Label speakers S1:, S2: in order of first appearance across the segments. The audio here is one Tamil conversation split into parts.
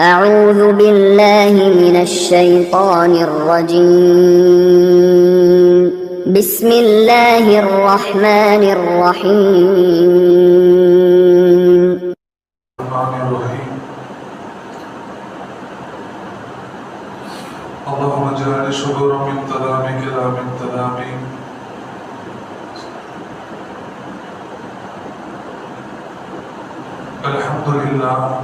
S1: أعوذ بالله من الشيطان الرجيم. بسم الله الرحمن الرحيم.
S2: الرحمن الرحيم اللهم اجعل شكر من كلامك لا من كلامي الحمد لله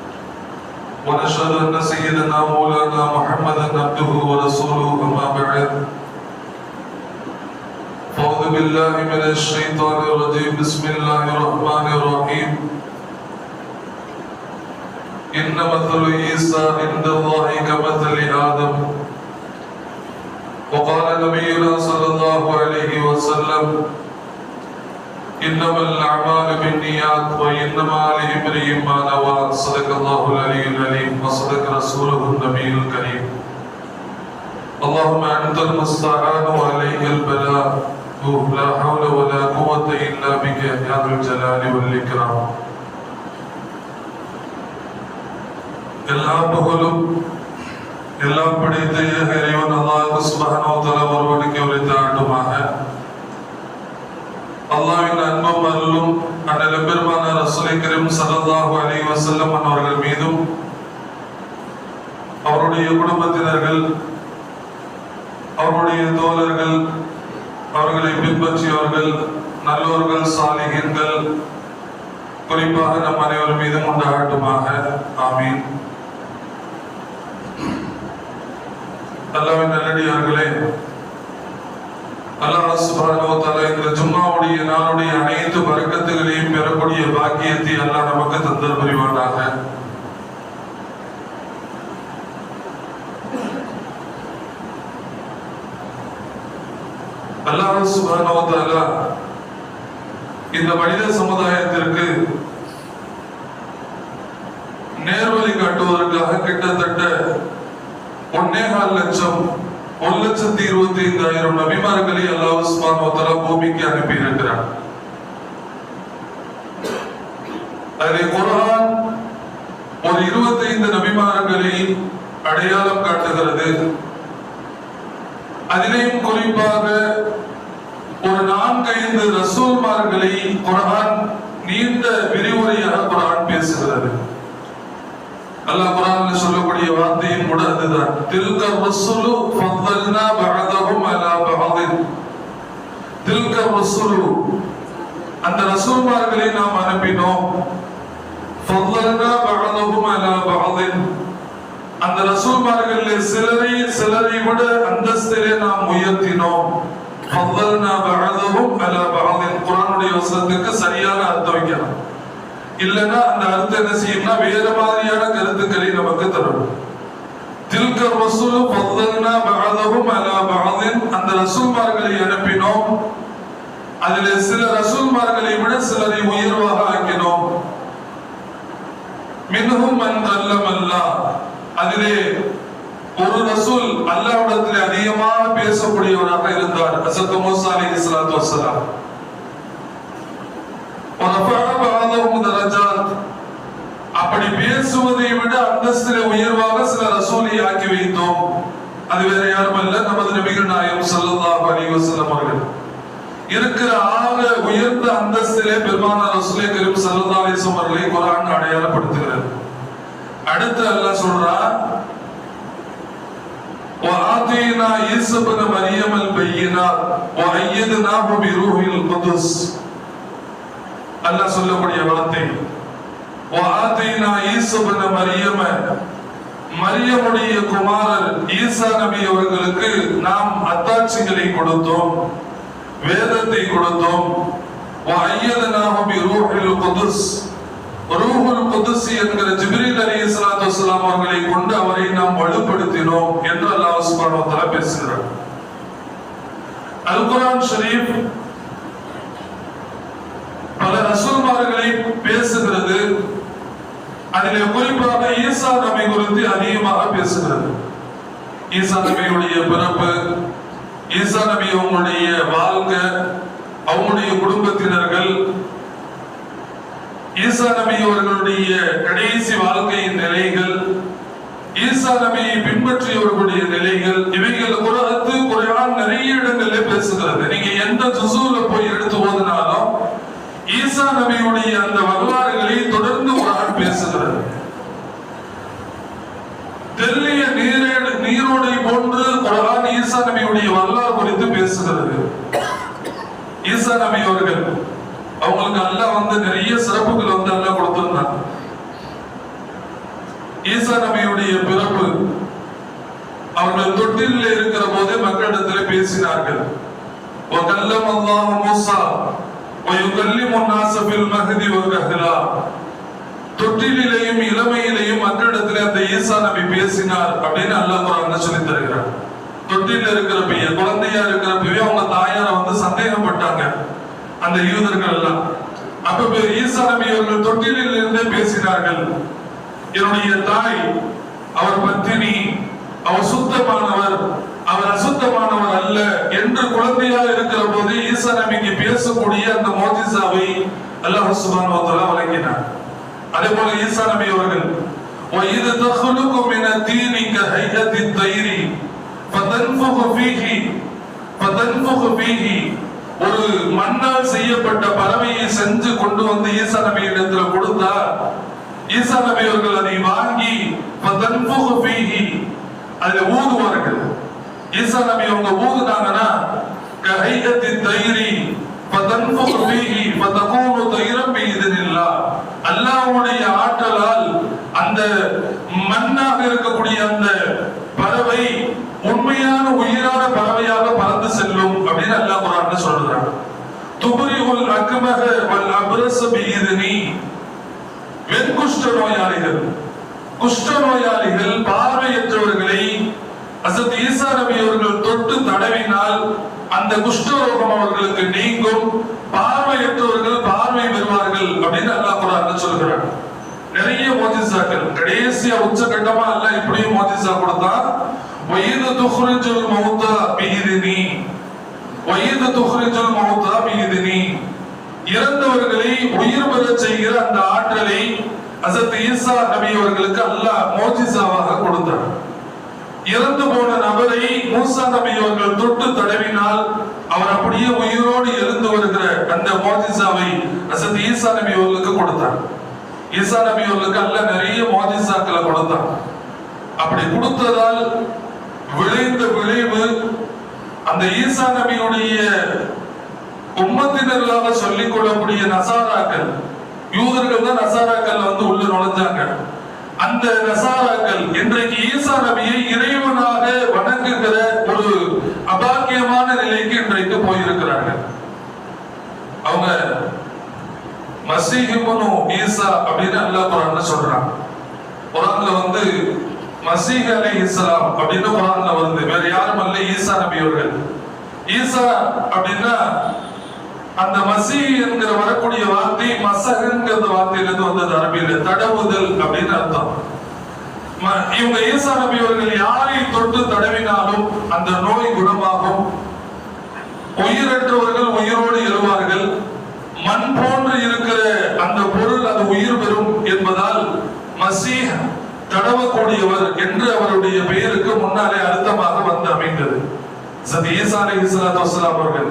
S2: ونشهد أن سيدنا مولانا محمدا عبده ورسوله أما بعد. فاعوذ بالله من الشيطان الرجيم. بسم الله الرحمن الرحيم. إن مثل عيسى عند الله كمثل آدم. وقال نبينا صلى الله عليه وسلم إنما الأعمال بالنيات وإنما لامرئ ما نوى صدق الله العلي العليم وصدق رسوله النبي الكريم اللهم أنت المستعان وعليك البلاء لا حول ولا قوة إلا بك يا ذا الجلال والإكرام எல்லா புகழும் எல்லாம் படைத்த ஏக இறைவன் அல்லாஹ் சுப்ஹானஹு வ தஆலா ஒருவனுக்கு உரித்தாட்டுமாக கரீம் அலி வசல்லம் அவர்கள் மீதும் அவருடைய குடும்பத்தினர்கள் அவருடைய தோழர்கள் அவர்களை பின்பற்றியவர்கள் நல்லோர்கள் சாலிகர்கள் குறிப்பாக நம் அனைவர் மீதும் உண்டாகட்டுமாக. ஆமீன். அல்லாவின் நல்லடியார்களே அல்லாஹ் சுப்ஹானஹு வ தஆலா இந்த ஜும்மாவுடைய நாளுடைய அனைத்து பரக்கத்துகளையும் பெறக்கூடிய பாக்கியத்தை அல்லாஹ் நமக்கு தந்தர் புரிவானாக. அல்லாஹ் சுப்ஹானஹு வ தஆலா இந்த மனித சமுதாயத்திற்கு நேர்வழி காட்டுவதற்காக கிட்டத்தட்ட ஒன்னே ஒன்னேகால் லட்சம் ஒரு லட்சத்தி இருபத்தி ஐந்தாயிரம் நபிமார்களை அல்லாஹ் உஸ்மான் பூமிக்கு அனுப்பி இருக்கிறார் அதில் குரான் ஒரு இருபத்தி ஐந்து நபிமார்களை அடையாளம் காட்டுகிறது. அதிலேயும் குறிப்பாக ஒரு நான்கைந்து ரசூல்மார்களை குரான் நீண்ட விரிவுரையாக குரான் பேசுகிறது அல்லா குரான்ல சொல்லக்கூடிய வார்த்தையும் கூட அதுதான் தில்க ரசுலு ஃபல்லனா பஅதஹும் அலா பஅதின் தில்க ரசுலு அந்த ரசூல்மார்களை நாம் அனுப்பினோம் ஃபல்லனா பஅதஹும் அலா பஅதின் அந்த ரசூல்மார்களில் சிலரை சிலரை விட அந்தஸ்திலே நாம் உயர்த்தினோம் ஃபல்லனா பஅதஹும் அலா பஅதின் குரானுடைய வசனத்துக்கு சரியான அர்த்தம் வைக்கலாம் இல்லைன்னா அந்த அர்த்தம் என்ன செய்யும்னா வேற மாதிரியான கருத்துக்களை நமக்கு தரும் தில்க ரசூல் பத்தல்னா பகதவும் அலா பகதின். அந்த ரசூல்மார்களை அனுப்பினோம். அதில் சில ரசூல்மார்களை விட சிலரை உயர்வாக ஆக்கினோம். மின்ஹும் மன் கல்லம் அல்லா அதிலே ஒரு ரசூல் அல்லாவிடத்தில் அதிகமாக பேசக்கூடியவராக இருந்தார். அசத்து மூசா அலி இஸ்லாத்து வசலாம் அப்படி பேசுவதை விட அந்தஸ்திலே உயர்வாக சில ரசூலை ஆக்கி வைத்தோம் அது வேற யாரும் அல்ல நமது நபிகள் நாயகம் ஸல்லல்லாஹு அலைஹி வஸல்லம் அவர்கள் இருக்கிற ஆக உயர்ந்த அந்தஸ்திலே பெருமான ரசூலை கரீம் ஸல்லல்லாஹு அலைஹி வஸல்லம் அவர்களை குர்ஆன் அடையாளப்படுத்துகிறது அடுத்து அல்லாஹ் சொல்றான் وآتينا عيسى ابن مريم البينات وأيدناه بروح القدس அல்ல சொல்லக்கூடிய வார்த்தை. மரியம. மரியமுடைய குமாரர் ஈசா நபி அவர்களுக்கு நாம் அத்தாட்சிகளை கொடுத்தோம் வேதத்தை கொடுத்தோம். என்கிற ஜிப்ரீல் அலி இஸ்லாத்து வஸ்லாம் அவர்களை கொண்டு அவரை நாம் வலுப்படுத்தினோம் என்று அல்லாஹ் சுபானோத்தலா பேசுகிறார். அல்குரான் ஷரீப் பல ரசூல்மார்களை பேசுகிறது. அதிலே குறிப்பாக ஈசா நபி குறித்து அதிகமாக பேசுகிறது. ஈசா நபியுடைய பிறப்பு ஈசா நபி அவங்களுடைய வாழ்க்கை அவங்களுடைய குடும்பத்தினர்கள் ஈசா நபி அவர்களுடைய கடைசி வாழ்க்கையின் நிலைகள் ஈசா நபியை பின்பற்றியவர்களுடைய நிலைகள் இவைகள் குராத்து குரான் நிறைய இடங்கள்ல பேசுகிறது. நீங்க எந்த ஜுசூல ஈசா நபியுடைய அந்த வரலாறுகளை தொடர்ந்து குரான் பேசுகிறது தெல்லிய நீரேடு நீரோடை போன்று குரான் ஈசா நபியுடைய வரலாறு குறித்து பேசுகிறது ஈசா நபி அவர்கள் அவங்களுக்கு அல்லாஹ் வந்து நிறைய சிறப்புகள் வந்து அல்லாஹ் கொடுத்திருந்தாங்க ஈசா நபியுடைய பிறப்பு அவர்கள் தொட்டிலில் இருக்கிற போதே மக்களிடத்தில் பேசினார்கள் وكلم الله موسى ويكلم الناس في المهد وكهلا தொட்டிலையும் இளமையிலையும் மக்களிடத்தில் அந்த ஈசா நபி பேசினார் அப்படின்னு அல்லாஹ் குரான்ல சொல்லி தருகிறார் தொட்டில இருக்கிறப்பயே குழந்தையா இருக்கிறப்பவே அவங்க தாயார வந்து சந்தேகப்பட்டாங்க அந்த யூதர்கள் எல்லாம் அப்ப இப்ப ஈசா நபி அவர்கள் தொட்டிலில் இருந்தே பேசினார்கள் என்னுடைய தாய் அவர் பத்தினி அவர் சுத்தமானவர் அவர் அசுத்தமானவர் அல்ல என்று குழந்தையா இருக்கிற போது ஈசா நபிக்கு பேசக்கூடிய அந்த மோஜிசாவை அல்லாஹ் சுபான் வழங்கினார் அதே போல ஈசா நபி அவர்கள் وَإِذْ تَخْلُقُ مِنَ الطِّينِ كَهَيْئَةِ الطَّيْرِ فَتَنفُخُ فِيهِ فَتَنفُخُ فِيهِ ஒரு மண்ணால் செய்யப்பட்ட பறவையை செஞ்சு கொண்டு வந்து ஈசா நபி இடத்துல கொடுத்தா ஈசா நபி அவர்கள் அதை வாங்கி فَتَنفُخُ فِيهِ அதுல ஊதுவார்கள் ஈசா நபி அவங்க ஊதுனாங்கன்னா கஹையத்தி தைரி பதன்ஃபுகு ஃபீஹி பதகூனு ஆற்றலால் அந்த மண்ணாக இருக்கக்கூடிய அந்த பறவை உண்மையான உயிரான பறவையாக பறந்து செல்லும் அப்படின்னு அல்லாஹ் குரான்ல சொல்றான் துபரிஹுல் அக்மஹ வல் அப்ரஸ் பிஇذنி வெண் குஷ்ட நோயாளிகள். குஷ்ட நோயாளிகள் பார்வையற்றவர்களை அசத் ஈசா நபி அவர்கள் தொட்டு தடவினால் அந்த குஷ்டரோகம் அவர்களுக்கு நீங்கும். பார்வையற்றவர்கள் பார்வை பெறுவார்கள் அப்படின்னு அல்லா குரான் சொல்கிறார் நிறைய மோதிசாக்கள் கடைசியா உச்சகட்டமா அல்ல இப்படியும் மோதிசா கொடுத்தான். வயது துஹ்ரிஜுல் மௌதா பிஹிதினி. வயது துஹ்ரிஜுல் மௌதா பிஹிதினி. இறந்தவர்களை உயிர் பெற செய்கிற அந்த ஆற்றலை அசத் ஈசா நபி அவர்களுக்கு அல்லாஹ் மோஜிசாவாக கொடுத்தார் இறந்து போன நபரை மூசா நபி அவர்கள் தொட்டு தடவினால் அவர் அப்படியே உயிரோடு எழுந்து வருகிற அந்த மோதிசாவை அசத் ஈசா நபி அவர்களுக்கு கொடுத்தார். ஈசா நபி அவர்களுக்கு அல்ல நிறைய மோதிசாக்களை கொடுத்தார் அப்படி கொடுத்ததால் விளைந்த விளைவு அந்த ஈசா நபியுடைய உம்மத்தினர்களாக சொல்லிக் கொள்ளக்கூடிய நசாராக்கள் யூதர்கள் தான் நசாராக்கள் வந்து உள்ள நுழைஞ்சாங்க. அந்த நசாராக்கள் இன்றைக்கு ஈசா நபியை இறைவனாக வணங்குகிற ஒரு அபாக்கியமான நிலைக்கு இன்றைக்கு போயிருக்கிறார்கள். அவங்க மசீஹிபனு ஈசா அப்படின்னு அல்லா குரான் சொல்றான். குரான்ல வந்து மசீஹ் அலி இஸ்லாம் அப்படின்னு குரான்ல வந்து வேற யாரும் அல்ல ஈசா நபி அவர்கள் ஈசா அப்படின்னா அந்த மசி என்கிற வரக்கூடிய வார்த்தை மசகங்கிற வார்த்தையிலிருந்து வந்தது அரபியில தடவுதல் அப்படின்னு அர்த்தம். இவங்க ஈசா நபி அவர்கள் யாரை தொட்டு தடவினாலும் அந்த நோய் குணமாகும். உயிரற்றவர்கள் உயிரோடு எழுவார்கள். மண் போன்று இருக்கிற அந்த பொருள் அது உயிர் பெறும் என்பதால் மசீஹ் தடவக்கூடியவர் என்று அவருடைய பெயருக்கு முன்னாலே அர்த்தமாக வந்து அமைந்தது. சத் ஈசா அலி ஸலாத்து அவர்கள்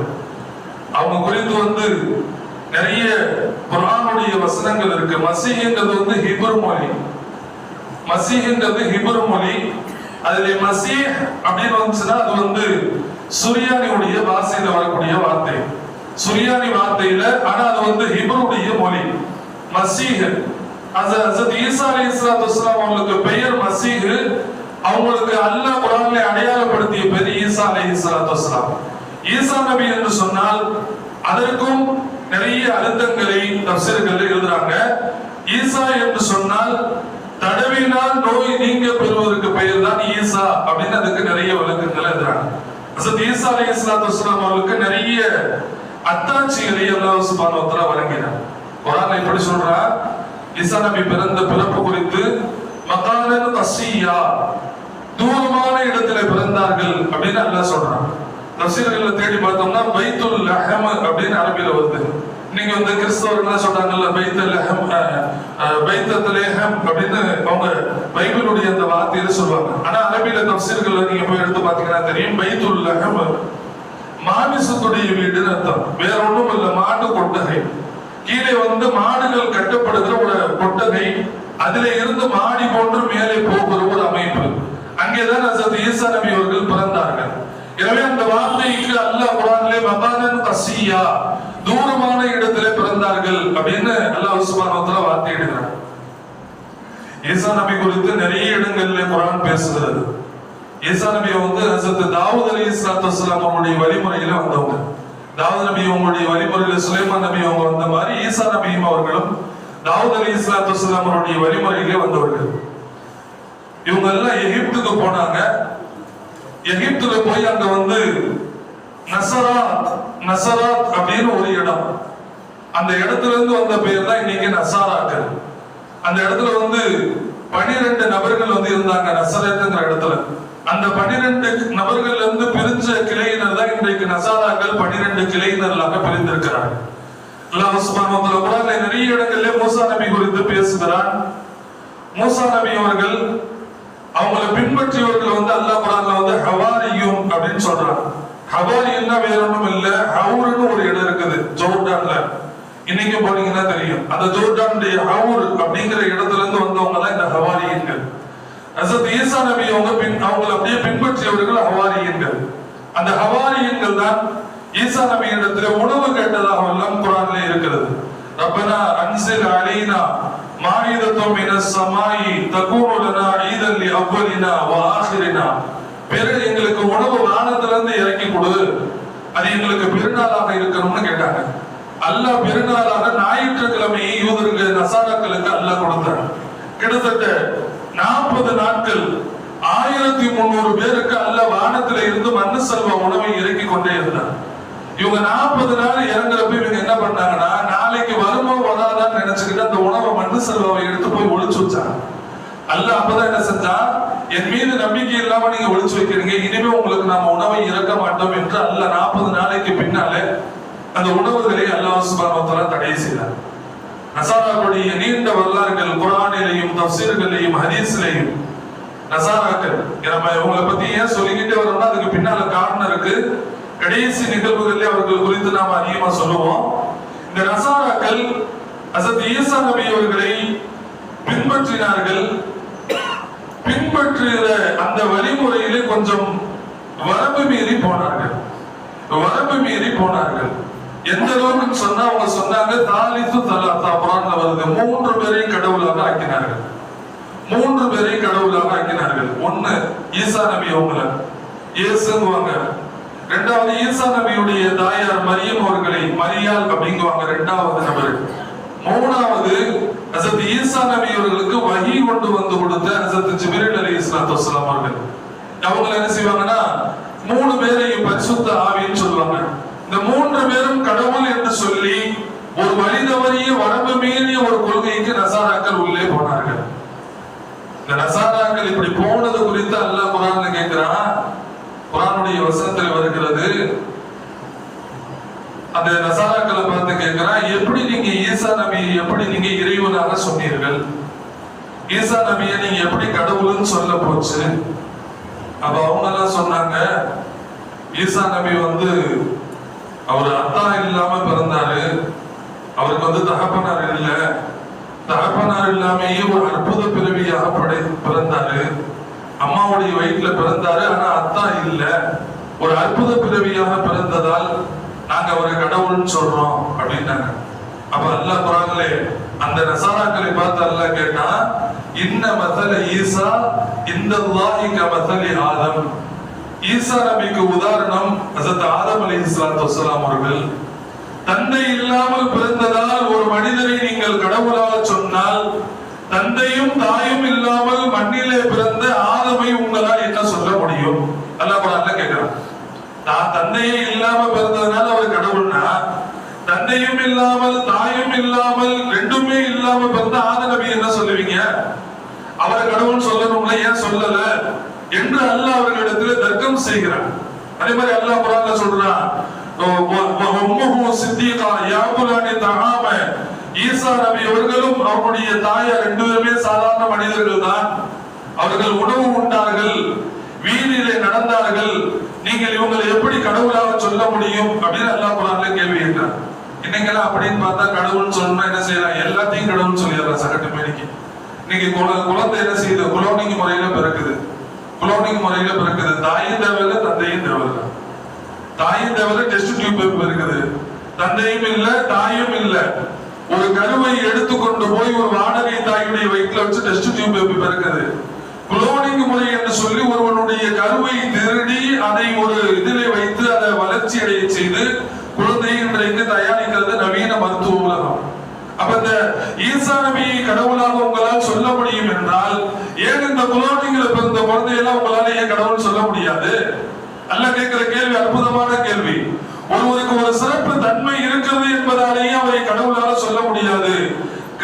S2: அவங்க குறித்து வந்து நிறைய குரானுடைய வசனங்கள் இருக்கு. மசீஹ்ங்கிறது வந்து ஹிபர் மொழி. மசீஹ்ங்கிறது ஹிபர் மொழி. அதுல மசீஹ் அப்படின்னு வந்துச்சுன்னா அது வந்து சுரியானியுடைய பாஷையில வரக்கூடிய வார்த்தை. சுரியானி வார்த்தையில ஆனா அது வந்து ஹிபருடைய மொழி. மசீஹ். அது ஈசா அலி அலைஹிஸ்ஸலாத்து இஸ்லாம் அவங்களுக்கு பெயர் மசீஹ். அவங்களுக்கு அல்லாஹ் குரான்ல அடையாளப்படுத்திய பேர் ஈசா அலைஹிஸ்ஸலாத்து இஸ்லாம் ஈசா நபி என்று சொன்னால் அதற்கும் நிறைய அழுத்தங்களை தப்சீர்கள் எழுதுறாங்க. ஈசா என்று சொன்னால் தடவினால் நோய் நீங்க பெறுவதற்கு பெயர் தான் ஈசா அப்படின்னு அதுக்கு நிறைய விளக்கங்கள் எழுதுறாங்க. அசத் ஈசா அலி இஸ்லாத்து வஸ்லாம் அவர்களுக்கு நிறைய அத்தாட்சிகளை அல்லாஹ் சுப்ஹானஹு வ வழங்கினார். குரான் எப்படி சொல்றா? ஈசா நபி பிறந்த பிறப்பு குறித்து மகானன் கசியா தூரமான இடத்துல பிறந்தார்கள் அப்படின்னு அல்லாஹ் சொல்றான். தப்சீர்கள்ல தேடி பார்த்தோம்னா பைத்துல் லஹம் அப்படின்னு அரபியில வருது. நீங்க வந்து கிறிஸ்தவர்கள் சொல்றாங்கல்ல பைத்த லஹம் பைத்த லேஹம் அப்படின்னு அவங்க பைபிளுடைய அந்த வார்த்தையில சொல்லுவாங்க. ஆனா அரபியில தப்சீர்கள்ல நீங்க போய் எடுத்து பாத்தீங்கன்னா தெரியும் பைத்துல் லஹம் மாமிசத்துடைய வீடுன்னு அர்த்தம். வேற ஒண்ணும் இல்ல மாட்டு கொட்டகை. கீழே வந்து மாடுகள் கட்டப்படுகிற ஒரு கொட்டகை. அதுல இருந்து மாடி போன்று மேலே போகிற ஒரு அமைப்பு. அங்கேதான் ஈசா நபி அவர்கள் பிறந்தார்கள். எனவே அந்த வார்த்தைக்கு அல்லாஹ் குரானிலே மபானன் கசியா தூரமான இடத்திலே பிறந்தார்கள் அப்படின்னு அல்லாஹ் சுபானத்துல வார்த்தை எடுக்கிறார் ஈசா நபி குறித்து நிறைய இடங்கள்ல குரான் பேசுகிறது. ஈசா நபி வந்து ஹசரத் தாவூத் அலி இஸ்லாத்து வஸ்லாம் அவங்களுடைய வழிமுறையில வந்தவங்க. தாவூத் நபி அவங்களுடைய வழிமுறையில சுலைமான் நபி அவங்க வந்த மாதிரி ஈசா நபியும் அவர்களும் தாவூத் அலி இஸ்லாத்து வஸ்லாம் அவருடைய வழிமுறையிலே வந்தவர்கள். இவங்க எல்லாம் எகிப்துக்கு போனாங்க. எகிப்துல போய் அங்க வந்து நசராத் நசராத் அப்படின்னு ஒரு இடம். அந்த இடத்துல இருந்து வந்த பேர் தான் இன்னைக்கு நசாராக்கள் அந்த இடத்துல வந்து பனிரெண்டு நபர்கள் வந்து இருந்தாங்க நசரத்துங்கிற இடத்துல. அந்த பனிரெண்டு நபர்கள் இருந்து பிரிஞ்ச கிளையினர் தான் இன்றைக்கு நசாராக்கள் பனிரெண்டு கிளையினர்களாக பிரிந்திருக்கிறார் அல்லாஹ் சுப்ஹானஹு நிறைய இடங்களிலே மூசா நபி குறித்து பேசுகிறான். மூசா நபி அவர்கள் அவங்களை பின்பற்றியவர்கள் வந்து அல்லாஹ் குரான்ல வந்து ஹவாரியும் அப்படின்னு சொல்றாங்க. ஹவாரியும்னா வேற ஒண்ணும் இல்ல ஹவுருன்னு ஒரு இடம் இருக்குது ஜோர்டான்ல. இன்னைக்கு போனீங்கன்னா தெரியும். அந்த ஜோர்டானுடைய ஹவுர் அப்படிங்கிற இடத்துல இருந்து வந்தவங்க தான் இந்த ஹவாரியன்கள். அசத் ஈசா நபி அவங்க பின் அவங்களை அப்படியே பின்பற்றியவர்கள் ஹவாரியன்கள். அந்த ஹவாரியன்கள் தான் ஈசா நபி இடத்துல உணவு கேட்டதாக எல்லாம் குரான்ல இருக்கிறது. ரப்பனா அன்சில் அலீனா மாயிதத்தும் மின சமாயி தகூனு ஈதல்லி ஈதன் லி அவ்வலினா வ பிறகு எங்களுக்கு உணவு வானத்துல இருந்து இறக்கி கொடு. அது எங்களுக்கு பெருநாளாக இருக்கணும்னு கேட்டாங்க. அல்லாஹ் பெருநாளாக ஞாயிற்றுக்கிழமையை யூதருக்கு நசாராக்களுக்கு அல்லாஹ் கொடுத்தாங்க கிட்டத்தட்ட நாற்பது நாட்கள் ஆயிரத்தி முன்னூறு பேருக்கு அல்ல வானத்துல இருந்து மண்ணு செல்வ உணவை இறக்கி கொண்டே இருந்தார். இவங்க நாற்பது நாள் இறங்குறப்ப இவங்க என்ன பண்ணாங்கன்னா நாளைக்கு வருமோ நினைச்சுக்கிட்டு அந்த உணவை மண்ணு செல்வாவை எடுத்து போய் ஒழிச்சு வச்சாங்க. அல்ல அப்பதான் என்ன செஞ்சா என் மீது நம்பிக்கை இல்லாம நீங்க ஒழிச்சு வைக்கிறீங்க. இனிமே உங்களுக்கு நாம உணவை இறக்க மாட்டோம் என்று அல்ல நாற்பது நாளைக்கு பின்னாலே அந்த உணவுகளை அல்லாஹ் சுபானோத்தலா தடை செய்தார். நசாராக்களுடைய நீண்ட வரலாறுகள் குரானிலையும் தப்சீர்களையும் ஹதீஸ்லையும் நசாராக்கள். நம்ம இவங்களை பத்தி ஏன் சொல்லிக்கிட்டே வரோம்னா அதுக்கு பின்னால காரணம் இருக்கு. கடைசி நிகழ்வுகளிலே அவர்கள் குறித்து நாம அதிகமா சொல்லுவோம். இந்த நசாராக்கள் அசத் ஈசா நபி அவர்களை பின்பற்றினார்கள். பின்பற்றுகிற அந்த வழிமுறையிலே கொஞ்சம் வரம்பு மீறி போனார்கள். வரம்பு மீறி போனார்கள். எந்த அளவுக்கு சொன்னா அவங்க சொன்னாங்க தாலித்து தலாத்தா குரான்ல வருது. மூன்று பேரையும் கடவுளாக ஆக்கினார்கள். மூன்று பேரையும் கடவுளாக ஆக்கினார்கள். ஒண்ணு ஈசா நபி அவங்கள. இயேசுங்குவாங்க ரெண்டாவது ஈசா நபியுடைய தாயார் மரியம் அவர்களை மரியாள் அப்படிங்குவாங்க. ரெண்டாவது நபர். மூணாவது ஹசரத் ஈசா நபி அவர்களுக்கு வகி கொண்டு வந்து கொடுத்த ஹசரத் ஜிபிரில் அலி இஸ்லாத்து வசலாம் அவர்கள். அவங்க என்ன செய்வாங்கன்னா மூணு பேரையும் பரிசுத்த ஆவின்னு சொல்லுவாங்க. இந்த மூன்று பேரும் கடவுள் என்று சொல்லி ஒரு வழி தவறிய வரம்பு மீறிய ஒரு கொள்கைக்கு நசாராக்கள் உள்ளே போனார்கள். இந்த நசாராக்கள் இப்படி போனது குறித்து அல்லாஹ் குரான் கேட்கிறான் குரானுடைய வசனத்தில் வருகிறது அந்த நசாராக்களை பார்த்து கேட்கிறான் எப்படி நீங்க ஈசா நபியை எப்படி நீங்க இறைவனாக சொன்னீர்கள்? ஈசா நபியை நீங்க எப்படி கடவுள்னு சொல்ல போச்சு? அப்ப அவங்க எல்லாம் சொன்னாங்க ஈசா நபி வந்து அவர் அத்தா இல்லாம பிறந்தாரு. அவருக்கு வந்து தகப்பனார் இல்ல. தகப்பனார் இல்லாமயே ஒரு அற்புத பிறவியாக படை பிறந்தாரு. அம்மாவுடைய வயிற்றுல பிறந்தாரு. ஆனா அத்தா இல்ல. ஒரு அற்புத பிறவியாக பிறந்ததால் நாங்க அவரை கடவுள்னு சொல்றோம் அப்படின்னாங்க. அப்ப அல்ல குரான்லே அந்த நசாராக்களை பார்த்து அல்ல கேட்டா இன்ன மசல ஈசா இந்த மதலி ஆதம். ஈசா நபிக்கு உதாரணம் ஹசத் ஆதம் அலி இஸ்லாத்து வசலாம் அவர்கள் தந்தை இல்லாமல் பிறந்ததால் ஒரு மனிதரை நீங்கள் கடவுளாக சொன்னால் தந்தையும் தாயும் இல்லாமல் மண்ணிலே பிறந்த ஆதமை உங்களால் என்ன சொல்ல முடியும்? அல்லாஹ் குரான்ல கேட்கிறான் நான் தந்தையே இல்லாம பிறந்ததுனால அவர் கடவுள்னா தந்தையும் இல்லாமல் தாயும் இல்லாமல் ரெண்டுமே இல்லாம பிறந்த ஆத நபி என்ன சொல்லுவீங்க? அவரை கடவுள் சொல்லணும்ல ஏன் சொல்லல? என்று அல்லாஹ் அவர்களிடத்துல தர்க்கம் செய்கிறான். அதே மாதிரி அல்லாஹ் குரான்ல சொல்றான் சித்திகா யாபுலானி தகாம ஈசா நபி அவர்களும் அவருடைய தாயார் ரெண்டு பேருமே சாதாரண மனிதர்கள் தான் அவர்கள் உணவு உண்டார்கள் வீதியிலே நடந்தார்கள். நீங்கள் இவங்களை எப்படி கடவுளாக சொல்ல முடியும் அப்படின்னு அல்லா குரான்ல கேள்வி கேட்டார் இன்னைக்கெல்லாம் அப்படின்னு பார்த்தா கடவுள் சொன்னா என்ன செய்யலாம்? எல்லாத்தையும் கடவுள் சொல்லிடலாம் சகட்டு மேனிக்கு. இன்னைக்கு குழ- குழந்தை என்ன செய்யுது? குலோனிங் முறையில பிறக்குது. குலோனிங் முறையில பிறக்குது. தாயும் தேவையில்ல தந்தையும் தேவையில்ல. தாயும் தேவையில்ல டெஸ்ட் டியூப் பிறக்குது. தந்தையும் இல்ல தாயும் இல்ல. ஒரு கருவை எடுத்துக்கொண்டு போய் ஒரு வாடகை தாயுடைய வயிற்றுல வச்சு டெஸ்ட் டியூப் பிறக்குது. குளோனிங் முறை என்று சொல்லி ஒருவனுடைய கருவை திருடி அதை ஒரு இதிலே வைத்து அதை வளர்ச்சி அடைய செய்து குழந்தை இன்றைக்கு தயாரிக்கிறது நவீன மருத்துவ உலகம். அப்ப இந்த ஈசா நபியை கடவுளாக உங்களால் சொல்ல முடியும் என்றால் ஏன் இந்த குலோனிங்ல பிறந்த குழந்தையெல்லாம் உங்களால ஏன் கடவுள் சொல்ல முடியாது? அல்ல கேட்கிற கேள்வி அற்புதமான கேள்வி. ஒருவருக்கு ஒரு சிறப்பு தன்மை இருக்கிறது என்பதை அவரை கடவுளால சொல்ல முடியாது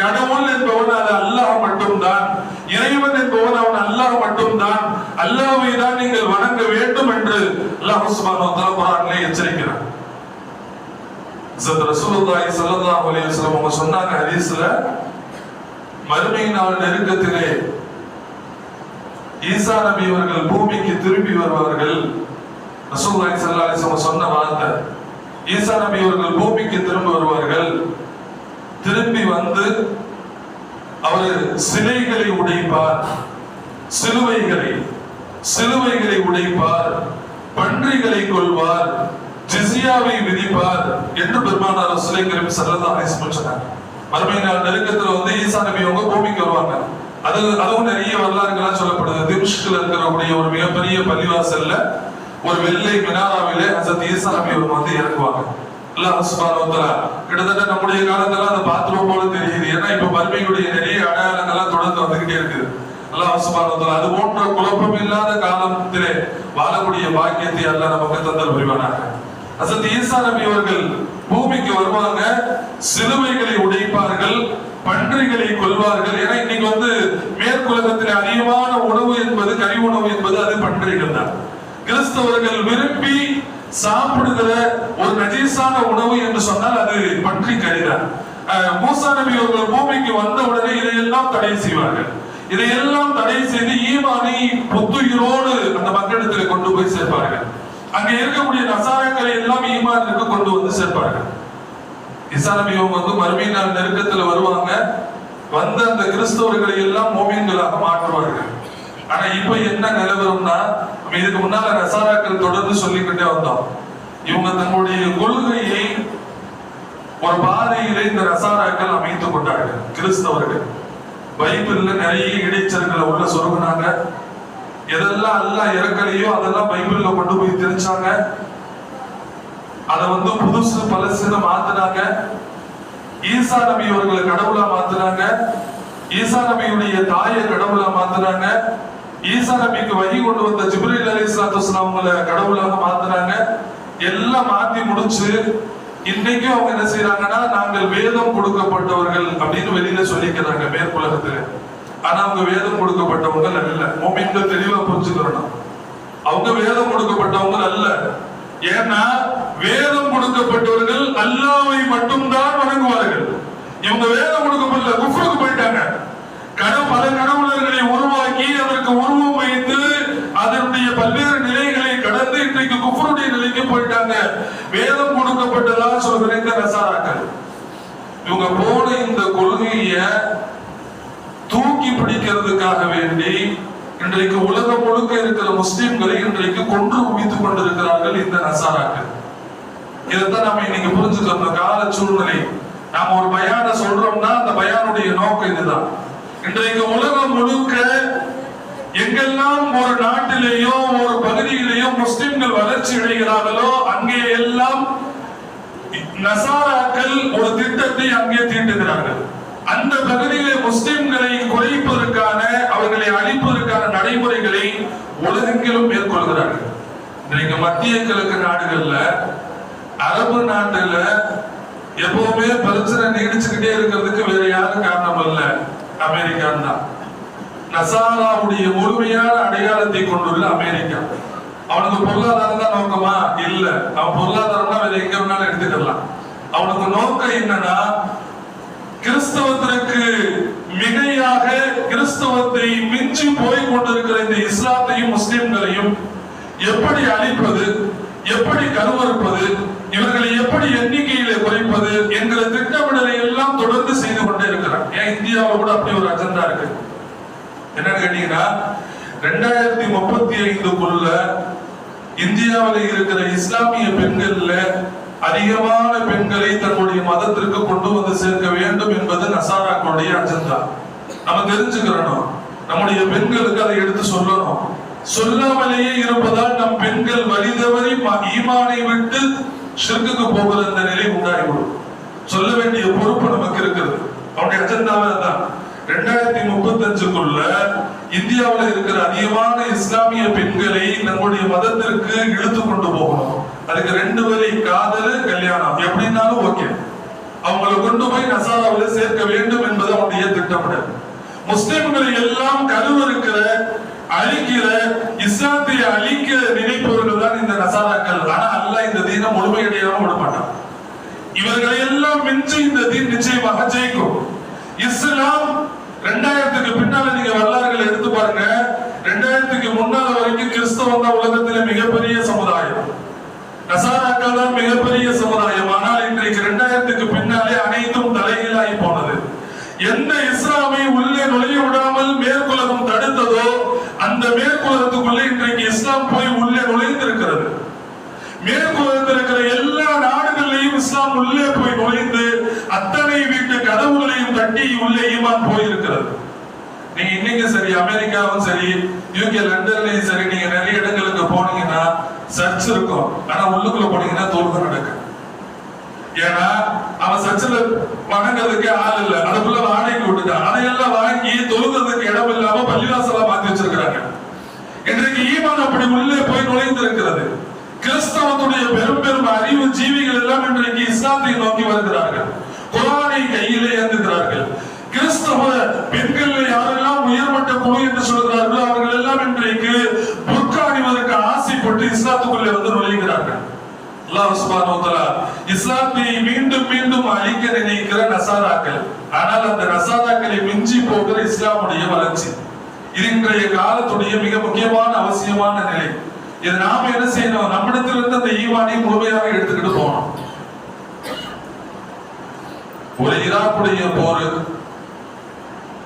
S2: கடவுள் என்பவன் அது அல்லாஹ் மட்டும்தான் இறைவன் என்பவன் அவன் அல்லாஹ் மட்டும்தான் அல்லாஹ்வை தான் நீங்கள் வணங்க வேண்டும் என்று அல்லாஹ் சுப்ஹானஹு வ தஆலா குர்ஆனிலே எச்சரிக்கிறான் ஹஸரத் ரசூலுல்லாஹி ஸல்லல்லாஹு அலைஹி வஸல்லம் அவங்க சொன்னாங்க ஹதீஸ்ல மறுமை நாள் நெருக்கத்திலே ஈசா நபி அவர்கள் பூமிக்கு திரும்பி வருவார்கள் ரசூலுல்லாஹி ஸல்லல்லாஹு அலைஹி வஸல்லம் சொன்ன வார்த்தை. ஈசா நபி அவர்கள் பூமிக்கு திரும்ப வருவார்கள். திரும்பி வந்து அவர் சிலைகளை உடைப்பார். சிலுவைகளை சிலுவைகளை உடைப்பார். பன்றிகளை கொள்வார் ஜிசியாவை விதிப்பார் என்று பெருமானார் ரசூலை கரீம் ஸல்லல்லாஹு சொன்னாங்க மறுமை நாள் நெருக்கத்துல வந்து ஈசா நபி அவங்க பூமிக்கு வருவாங்க. அது அதுவும் நிறைய வரலாறுகள்லாம் சொல்லப்படுது. திம்ஷ்கில் இருக்கிறவங்களுடைய ஒரு மிகப்பெரிய பள்ளிவாசல்ல ஒரு வெள்ளை மினாராவிலே ஹசரத் ஈசா நபி அவங்க வந்து இறங்குவாங்க அல்லாஹ் சுப்ஹானஹு கிட்டத்தட்ட நம்முடைய காலத்துல அந்த பாத்ரூம் போல தெரியுது. ஏன்னா இப்ப மறுமையுடைய நிறைய அடையாளங்கள்லாம் தொடர்ந்து வந்துகிட்டே இருக்குது. அல்லாஹ் சுப்ஹானஹு அது போன்ற குழப்பம் இல்லாத காலத்திலே வாழக்கூடிய பாக்கியத்தை அல்லாஹ் நமக்கு தந்தல் புரிவானாக. அசத் ஈசா நபி அவர்கள் பூமிக்கு வருவாங்க சிலுவைகளை உடைப்பார்கள் பன்றிகளை கொள்வார்கள் ஏன்னா இன்னைக்கு வந்து மேற்குலகத்தில் அதிகமான உணவு என்பது கறி உணவு என்பது அது பன்றிகள் தான். கிறிஸ்தவர்கள் விரும்பி சாப்பிடுகிற ஒரு நஜீசான உணவு என்று சொன்னால் அது பன்றி கறிதான் அஹ், மூசா நபி அவர்கள் பூமிக்கு வந்த உடனே இதையெல்லாம் தடை செய்வார்கள். இதையெல்லாம் தடை செய்து ஈமானை புத்துயிரோடு அந்த மக்களிடத்தில் கொண்டு போய் சேர்ப்பார்கள். அங்க இருக்கக்கூடிய நசாரங்களை எல்லாம் ஈமானுக்கு கொண்டு வந்து சேர்ப்பார்கள். இசா வந்து மறுமை நாள் நெருக்கத்துல வருவாங்க. வந்த அந்த கிறிஸ்தவர்களை எல்லாம் மோமின்களாக மாற்றுவார்கள். ஆனா இப்ப என்ன நிலவரம்னா இதுக்கு முன்னால நசாராக்கள் தொடர்ந்து சொல்லிக்கிட்டே வந்தோம். இவங்க தங்களுடைய கொள்கையை ஒரு பாதையிலே இந்த ரசாராக்கள் அமைத்துக் கொண்டார்கள். கிறிஸ்தவர்கள். பைபிள்ல நிறைய இடைச்சல்களை உள்ள சொருகினாங்க. எதெல்லாம் எல்லாம் இறக்கலையோ அதெல்லாம் பைபிள்ல கொண்டு போய் தெரிஞ்சாங்க அதை வந்து புதுசு பழசுன்னு மாத்தினாங்க. ஈசா நபி அவர்களை கடவுளா மாத்தினாங்க. ஈசா நபியுடைய தாயை கடவுளா மாத்தினாங்க. ஈசா நபிக்கு வகி கொண்டு வந்த ஜிப்ரீல் அலி இஸ்லாத்து அவங்கள கடவுளாக மாத்தினாங்க. எல்லாம் மாத்தி முடிச்சு இன்னைக்கும் அவங்க என்ன செய்யறாங்கன்னா நாங்கள் வேதம் கொடுக்கப்பட்டவர்கள் அப்படின்னு வெளியில சொல்லிக்கிறாங்க மேற்குலகத்துல. ஆனா அவங்க வேதம் கொடுக்கப்பட்டவங்க அல்ல. மோமின்கள் தெளிவா புரிஞ்சுக்கிறோம் அவங்க வேதம் கொடுக்கப்பட்டவங்க அல்ல. ஏன்னா வேதம் கொடுக்கப்பட்டவர்கள் அல்லாவை மட்டும்தான் வணங்குவார்கள். இவங்க வேதம் கொடுக்கப்படல குஃபருக்கு போயிட்டாங்க. கனவு பல கடவுளர்களை உருவாக்கி அதற்கு உருவம் வைத்து அதனுடைய பல்வேறு நிலைகளை கடந்து இன்றைக்கு குஃபருடைய நிலைக்கு போயிட்டாங்க. வேதம் கொடுக்கப்பட்டதா சொல்கிறேன் இந்த நசாராக்கள். இவங்க போன இந்த கொள்கையை தூக்கி பிடிக்கிறதுக்காக வேண்டி இன்றைக்கு உலகம் முழுக்க இருக்கிற முஸ்லிம்களை இன்றைக்கு கொன்று குவித்துக் கொண்டிருக்கிறார்கள் இந்த நசாராக்கள். இதைத்தான் நம்ம இன்னைக்கு புரிஞ்சுக்கணும். கால சூழ்நிலை. நாம ஒரு பயான சொல்றோம்னா அந்த பயானுடைய நோக்கம் இதுதான். இன்றைக்கு உலகம் முழுக்க எங்கெல்லாம் ஒரு நாட்டிலேயோ ஒரு பகுதியிலேயோ முஸ்லிம்கள் வளர்ச்சி அடைகிறார்களோ அங்கே எல்லாம் நசாராக்கள் ஒரு திட்டத்தை அங்கே தீட்டுகிறார்கள். அந்த பகுதியிலே முஸ்லிம்களை குறைப்பதற்கான அவர்களை அழிப்பதற்கான நடைமுறைகளை உலகெங்கிலும் மேற்கொள்கிறார்கள். இன்றைக்கு மத்திய கிழக்கு நாடுகள்ல அரபு நாட்டுல எப்பவுமே பிரச்சனை நீடிச்சுக்கிட்டே இருக்கிறதுக்கு வேற யாரும் காரணம் இல்ல. அமெரிக்கா தான். நசாராவுடைய முழுமையான அடையாளத்தை கொண்டுள்ள அமெரிக்கா. அவனுக்கு பொருளாதாரம் தான் நோக்கமா? இல்ல. அவன் பொருளாதாரம் தான் வேற எங்க வேணாலும் எடுத்துக்கலாம். அவனுக்கு நோக்கம் என்னன்னா கிறிஸ்தவத்திற்கு மிகையாக கிறிஸ்தவத்தை மிஞ்சி போய் கொண்டிருக்கிற இந்த இஸ்லாத்தையும் முஸ்லிம்களையும் எப்படி அழிப்பது எப்படி கருவறுப்பது இவர்களை எப்படி எண்ணிக்கையில குறைப்பது என்கிற திட்டமிடலை எல்லாம் தொடர்ந்து செய்து கொண்டே இருக்கிறார். ஏன் இந்தியாவில் கூட அப்படி ஒரு அஜெண்டா இருக்கு? என்னன்னு கேட்டீங்கன்னா ரெண்டாயிரத்தி முப்பத்தி ஐந்துக்குள்ள இந்தியாவில் இருக்கிற இஸ்லாமிய பெண்கள்ல அதிகமான பெண்களை தன்னுடைய மதத்திற்கு கொண்டு வந்து சேர்க்க வேண்டும் நம்முடைய அஜெண்டா. நம்ம தெரிஞ்சுக்கிறணும். நம்முடைய பெண்களுக்கு அதை எடுத்து சொல்லணும். சொல்லாமலேயே இருப்பதால் நம் பெண்கள் வழிதவறி ம- ஈமானை விட்டு ஷிர்குக்கு போகிற அந்த நிலை உண்டாகிவிடும். சொல்ல வேண்டிய பொறுப்பு நமக்கு இருக்கிறது. அவனுடைய அஜெண்டாவே தான் ரெண்டாயிரத்தி முப்பத்தஞ்சுக்குள்ள இந்தியாவுல இருக்கிற அதிகமான இஸ்லாமிய பெண்களை நம்முடைய மதத்திற்கு இழுத்து கொண்டு போகணும். அதுக்கு ரெண்டு வரை காதல் கல்யாணம். எப்படின்னாலும் ஓகே. அவங்களை கொண்டு போய் நசாராவில் சேர்க்க வேண்டும் என்பது அவனுடைய திட்டமிடல். முஸ்லிம்களை எல்லாம் கருவறுக்கிற அழிக்கிற இஸ்லாத்தை அழிக்க நினைப்பவர்கள் தான் இந்த நசாராக்கள். ஆனா அல்ல இந்த தீனம் முழுமையடையாம விட மாட்டான் இவர்களை எல்லாம் மிஞ்சி இந்த தீன் நிச்சயமாக ஜெயிக்கும். இஸ்லாம் ரெண்டாயிரத்துக்கு பின்னால நீங்க வரலாறுகளை எடுத்து பாருங்க. ரெண்டாயிரத்துக்கு முன்னால வரைக்கும் கிறிஸ்தவம் தான் உலகத்திலே மிகப்பெரிய சமுதாயம் நசாராக்கள் தான் மிகப்பெரிய சமுதாயம் ஆனால் இன்றைக்கு ரெண்டாயிரத்துக்கு பின்னாலே அனைத்தும் தலைகீழாகி போனது எந்த இஸ்லாமை உள்ளே நுழைய விடாமல் மேற்குலகம் தடுத்ததோ அந்த மேற்குலகத்துக்குள்ளே இன்றைக்கு இஸ்லாம் போய் உள்ளே நுழைந்திருக்கிறது மேற்குலகத்தில் இருக்கிற எல்லா நாடுகளிலையும் இஸ்லாம் உள்ளே போய் நுழைந்து அத்தனை வீட்டு கதவுகளையும் தட்டி உள்ளே ஈமான் போயிருக்கிறது. நீங்க இன்னைக்கு சரி அமெரிக்காவும் சரி யூகே லண்டன்லயும் சரி நீங்க நிறைய இடங்களுக்கு போனீங்கன்னா சர்ச் இருக்கும். ஆனா உள்ளுக்குள்ள போனீங்கன்னா தோல்வி நடக்கும் ஏன்னா அவன் சர்ச்சில் வணங்குறதுக்கு ஆள் இல்ல. அதுக்குள்ள வாடகைக்கு விட்டுட்டான் அதையெல்லாம் வாங்கி தொழுகிறதுக்கு இடம் இல்லாம பள்ளிவாசலா மாத்தி வச்சிருக்கிறாங்க. இன்றைக்கு ஈமான் அப்படி உள்ளே போய் நுழைந்திருக்கிறது. கிறிஸ்தவத்துடைய பெரும் பெரும் அறிவு ஜீவிகள் எல்லாம் இன்றைக்கு இஸ்லாத்தை நோக்கி வருகிறார்கள். குரானை கையிலே ஏந்துகிறார்கள் கிறிஸ்தவ பெண்கள் யாரெல்லாம் உயர்மட்ட குழு என்று சொல்கிறார்களோ அவர்கள் எல்லாம் இன்றைக்கு புர்கா அணிவதற்கு ஆசைப்பட்டு இஸ்லாத்துக்குள்ளே வந்து நுழைகிறார்கள் அல்லாஹ் இஸ்லாத்தை மீண்டும் மீண்டும் அழிக்க நினைக்கிற நசாராக்கள் ஆனால் அந்த நசாராக்களை மிஞ்சி போகிற இஸ்லாமுடைய வளர்ச்சி. இது இன்றைய காலத்துடைய மிக முக்கியமான அவசியமான நிலை. இது நாம என்ன செய்யணும்? நம்மிடத்திலிருந்து அந்த ஈவானை முழுமையாக எடுத்துக்கிட்டு போகணும். ஒரு ஈராக்குடைய போரு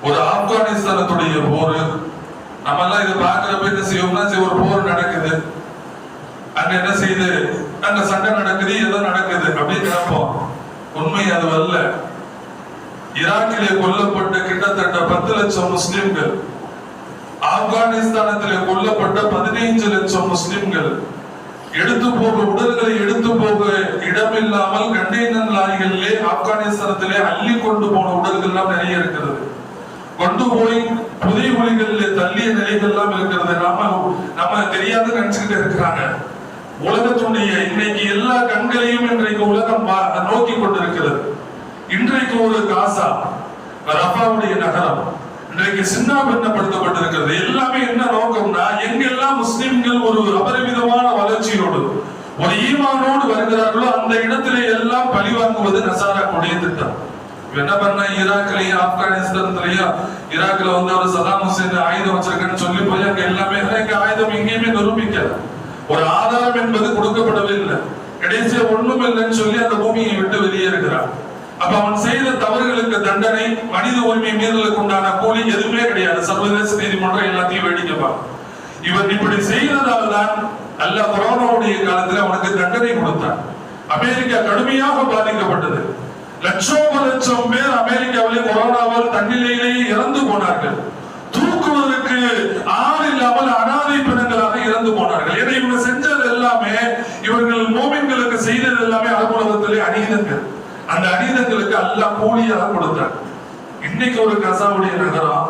S2: ஒரு ஆப்கானிஸ்தானத்துடைய போரு நம்ம எல்லாம் இதை பார்க்கிறப்ப என்ன செய்வோம்னா ஒரு போர் நடக்குது. அங்க என்ன செய்யுது அங்க சண்டை நடக்குது ஏதோ நடக்குது அப்படின்னு நினைப்போம். உண்மை அது அல்ல. ஈராக்கிலே கொல்லப்பட்ட கிட்டத்தட்ட பத்து லட்சம் முஸ்லிம்கள் ஆப்கானிஸ்தானத்திலே கொல்லப்பட்ட பதினைஞ்சு லட்சம் முஸ்லிம்கள் எடுத்து போக உடல்களை எடுத்து போக இடமில்லாமல் கண்டெய்னர் லாரிகளிலே ஆப்கானிஸ்தானத்திலே அள்ளி கொண்டு போன உடல்கள் எல்லாம் நிறைய இருக்கிறது. கொண்டு போய் புதை மொழிகளிலே தள்ளிய நிலைகள் எல்லாம் இருக்கிறது. நாம நம்ம தெரியாத நினைச்சுக்கிட்டு இருக்கிறாங்க. உலகத்துடைய இன்னைக்கு எல்லா கண்களையும் இன்றைக்கு உலகம் பா- நோக்கி கொண்டிருக்கிறது. இன்றைக்கு ஒரு காசா ரஃபாவுடைய நகரம். இன்றைக்கு சின்னாபின்னப்படுத்தப்பட்டிருக்கிறது எல்லாமே என்ன நோக்கம்னா எங்கெல்லாம் முஸ்லிம்கள் ஒரு அபரிமிதமான வளர்ச்சியோடு ஒரு ஈமானோடு வருகிறார்களோ அந்த இடத்திலே எல்லாம் பழிவாங்குவது நசாராக்குடைய திட்டம். என்ன பண்ண ஈராக்லயும் ஆப்கானிஸ்தான்லயும் ஈராக்ல வந்து ஒரு சதாம் ஹுசேன் ஆயுதம் வச்சிருக்கேன்னு சொல்லி போய் அங்க எல்லாமே ஆயுதம் எங்கேயுமே நிரூபிக்கல. ஒரு ஆதாரம் என்பது கொடுக்கப்படவே இல்லை. கடைசியா ஒண்ணும் இல்லைன்னு சொல்லி அந்த பூமியை விட்டு வெளியேறுகிறான் அப்ப அவன் செய்த தவறுகளுக்கு தண்டனை மனித உரிமை மீறலுக்கு உண்டான கூலி எதுவுமே கிடையாது. சர்வதேச நீதிமன்றம் எல்லாத்தையும் வேடிக்கை இவன் இப்படி செய்ததால் தான் அல்ல கொரோனாவுடைய காலத்துல அவனுக்கு தண்டனை கொடுத்தான். அமெரிக்கா கடுமையாக பாதிக்கப்பட்டது. லட்சோப லட்சம் பேர் அமெரிக்காவிலே கொரோனாவால் தண்ணிலேயே இறந்து போனார்கள். தூக்குவதற்கு ஆள் இல்லாமல் அனாதை பிணங்களாக இறந்து போனார்கள். ஏன்னா இவங்க செஞ்சது எல்லாமே இவர்கள் மோமின்களுக்கு செய்தது எல்லாமே அலுவலகத்திலே அநீதங்கள். அந்த அநீதங்களுக்கு அல்லாஹ் கூலியாக கொடுத்தார். இன்னைக்கு ஒரு கசாவுடைய நகரம்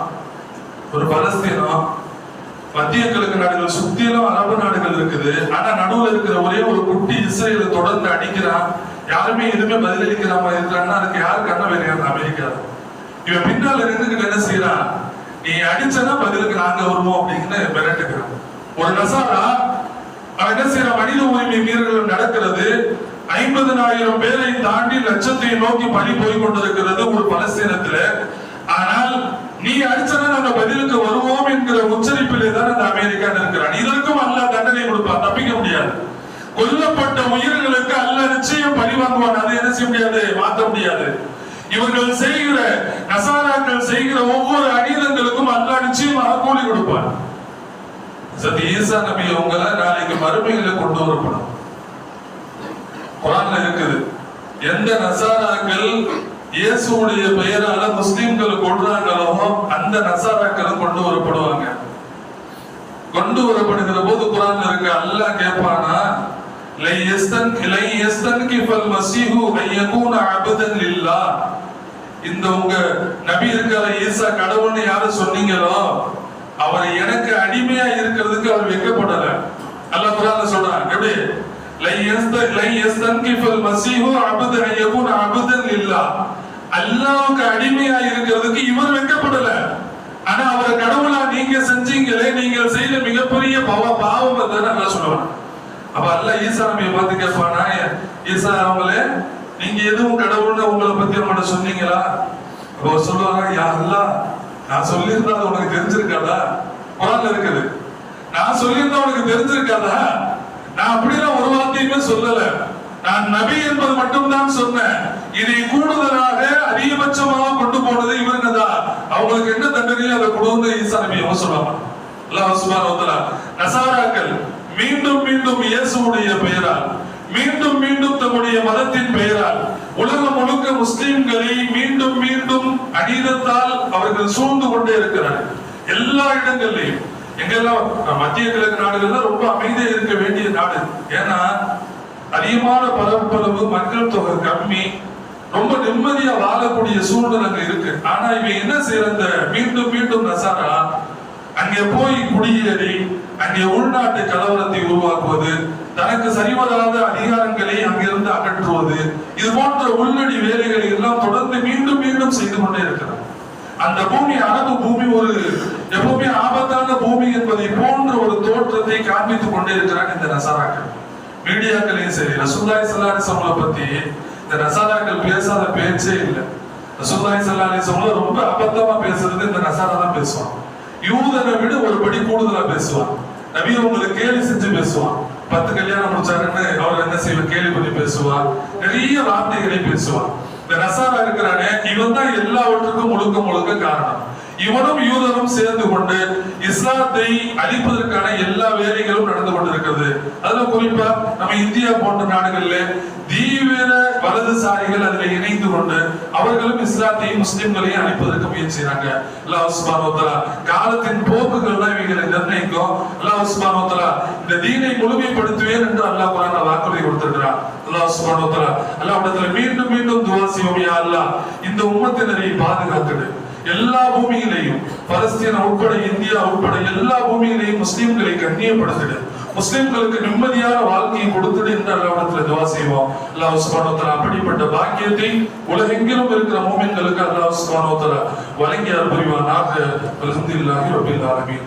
S2: ஒரு பலஸ்தீனம் மத்திய கிழக்கு நாடுகள் சுத்திலும் அரபு நாடுகள் இருக்குது. ஆனா நடுவுல இருக்கிற ஒரே ஒரு குட்டி இஸ்ரேல தொடர்ந்து அடிக்கிறான் யாருமே எதுவுமே பதிலளிக்கிற மாதிரி இருக்கிறான்னா அதுக்கு யாரு கண்ண வேறையான அமெரிக்கா? இவன் பின்னால இருந்துகிட்டு என்ன செய்யறான்? நீ அடிச்சனா பதிலுக்கு நாங்க வருவோம் அப்படின்னு மிரட்டுக்கிறான் ஒரு நசாரா அவன் என்ன மனித உரிமை மீறல்கள் நடக்கிறது. ஐம்பதனாயிரம் பேரை தாண்டி லட்சத்தை நோக்கி பணி போய் கொண்டிருக்கிறது ஒரு பலஸ்தீனத்துல. ஆனால் நீ அடிச்சனா நாங்க பதிலுக்கு வருவோம் என்கிற உச்சரிப்பிலே தான் அந்த அமெரிக்கா இருக்கிறான். இதற்கும் அல்ல தண்டனை கொடுப்பான். தப்பிக்க முடியாது. கொல்லப்பட்ட உயிர்களுக்கு அல்ல நிச்சயம் பழி வாங்குவான். அதை என்ன செய்ய முடியாது? மாற்ற முடியாது. இவர்கள் செய்கிற நசாராக்கள் செய்கிற ஒவ்வொரு அநீதங்களுக்கும் அல்லாஹ் நிச்சயமாக கூலி கொடுப்பான். சத்தி ஈசா நபி அவங்கள நாளைக்கு மறுமையில கொண்டு வரப்படும். குரான்ல இருக்குது எந்த நசாராக்கள் இயேசுடைய பெயரால முஸ்லிம்கள் கொள்றாங்களோ அந்த நசாராக்களும் கொண்டு வரப்படுவாங்க. கொண்டு வரப்படுகிற போது குரான் இருக்கு அல்லாஹ் கேட்பானா லை யஸ்தன் லை எஸ்தன் கிஃபல் அன் ஐயகூன அபதன் இல்லா இந்த உங்க நபி இருக்கிற ஈசா கடவுள்னு யாரு சொன்னீங்களோ அவர் எனக்கு அடிமையா இருக்கிறதுக்கு அவர் வெட்கப்படல. அல்லாஹ் குர்ஆன்ல சொல்றான் எப்படி? லை யஸ்த லை யஸ்தன்கிஃபல் மஸீஹு அபதன் அன் அபதன் லில்லா. அல்லாஹ்வுக்கு அடிமையா இருக்கிறதுக்கு இவர் வெட்கப்படல. ஆனா அவரை கடவுளா நீங்க செஞ்சீங்களே நீங்கள் செய்த மிகப்பெரிய பாவ பாவம் தான் நல்லா சொல்லுவான். அப்ப அல்ல ஈசா நபியை பார்த்து கேட்பானா ஈசா அவங்களே நீங்க எதுவும் கடவுள்னு உங்களை பத்தி அவங்கள்ட்ட சொன்னீங்களா? அப்போ அவர் சொல்லுவாங்க யா அல்லாஹ் நான் சொல்லியிருந்தா அது உனக்கு தெரிஞ்சிருக்காதா? குரான்ல இருக்குது. நான் சொல்லியிருந்தா உனக்கு தெரிஞ்சிருக்காதா? நான் அப்படிலாம் ஒரு வார்த்தையுமே சொல்லல. நான் நபி என்பது மட்டும்தான் சொன்னேன். இதை கூடுதலாக அதிகபட்சமாக கொண்டு போனது இவங்க அவங்களுக்கு என்ன தண்டனையோ அதை கொடுங்க ஈசா நபி சொல்லலாம் சொல்லுவாங்க அல்லாஹ் சுப்ஹானஹு நசாராக்கள் மீண்டும் மீண்டும் இயேசுடைய பெயரால் மீண்டும் மீண்டும் தம்முடைய மதத்தின் பெயரால் உலகம் முழுக்க முஸ்லிம்களை மீண்டும் மீண்டும் அநீதத்தால் அவர்கள் சூழ்ந்து கொண்டே இருக்கிறார்கள். எல்லா இடங்கள்லையும். எங்கெல்லாம் மத்திய கிழக்கு நாடுகள்ல ரொம்ப அமைதியா இருக்க வேண்டிய நாடு. ஏன்னா அதிகமான பரப்பளவு மக்கள் தொகை கம்மி. ரொம்ப நிம்மதியா வாழக்கூடிய சூழ்நிலை அங்க இருக்கு. ஆனா இவன் என்ன செய்யற மீண்டும் மீண்டும் நசாரா? அங்கே போய் குடியேறி அங்கே உள்நாட்டு கலவரத்தை உருவாக்குவது தனக்கு சரிவராத அதிகாரங்களை அங்கிருந்து அகற்றுவது இது போன்ற உள்ளடி வேலைகளை எல்லாம் தொடர்ந்து மீண்டும் மீண்டும் செய்து கொண்டே இருக்கிறார். அந்த பூமி அரபு பூமி ஒரு எப்பவுமே ஆபத்தான பூமி என்பதை போன்ற ஒரு தோற்றத்தை காண்பித்துக் கொண்டே இருக்கிறான் இந்த நசாராக்கள். மீடியாக்களையும் சரி ரசூல்லாய் சல்லாஹி சமலை பத்தி இந்த நசாராக்கள் பேசாத பேச்சே இல்லை. ரசூல்லாய் சல்லாஹி சமல ரொம்ப அபத்தமா பேசுறது இந்த நசாரா தான் பேசுவான் யூதனை விட ஒரு படி கூடுதலா பேசுவான் நபி உங்களுக்கு கேலி செஞ்சு பேசுவான் பத்து கல்யாணம் முடிச்சாருன்னு அவர் என்ன செய்வார்? கேலி பண்ணி பேசுவார். நிறைய வார்த்தைகளை பேசுவான் இந்த நசாரா இருக்கிறானே இவன் தான் எல்லாவற்றுக்கும் முழுக்க முழுக்க காரணம். இவனும் யூதனும் சேர்ந்து கொண்டு இஸ்லாத்தை அழிப்பதற்கான எல்லா வேலைகளும் நடந்து கொண்டிருக்கிறது. அதுல குறிப்பா நம்ம இந்தியா போன்ற நாடுகள்ல தீவிர வலதுசாரிகள் அதுல இணைந்து கொண்டு அவர்களும் இஸ்லாத்தையும் முஸ்லிம்களையும் அழிப்பதற்கு முயற்சிறாங்க அல்லாஹ் சுப்ஹானஹு காலத்தின் போக்குகள் தான் இவங்களை நிர்ணயிக்கும். அல்லாஹ் சுப்ஹானஹு இந்த தீனை முழுமைப்படுத்துவேன் என்று அல்லாஹ் குரான் வாக்குறுதி கொடுத்திருக்கிறான். அல்லாஹ் சுப்ஹானஹு வ தஆலா அல்லாஹ் இடத்துல மீண்டும் மீண்டும் துஆ செய்வோம் யா அல்லாஹ். இந்த உம்மத்தினரை பாதுகாத்துடு. எல்லா பூமியிலையும் பலஸ்தீன உட்பட இந்தியா உட்பட எல்லா பூமியிலையும் முஸ்லீம்களை கண்ணியப்படுத்திடு. முஸ்லிம்களுக்கு நிம்மதியான வாழ்க்கையை கொடுத்துடு இந்த அல்லாவிடத்துல துவா செய்வோம். அல்லாஹ் சுப்ஹானஹு அப்படிப்பட்ட பாக்கியத்தை உலகெங்கிலும் இருக்கிற மூமின்களுக்கு அல்லாஹ் சுப்ஹானஹு வழங்கியார் தஆலா வழங்கி புரிவானாக. அல்ஹம்துலில்லாஹி ரப்பில் ஆலமீன்.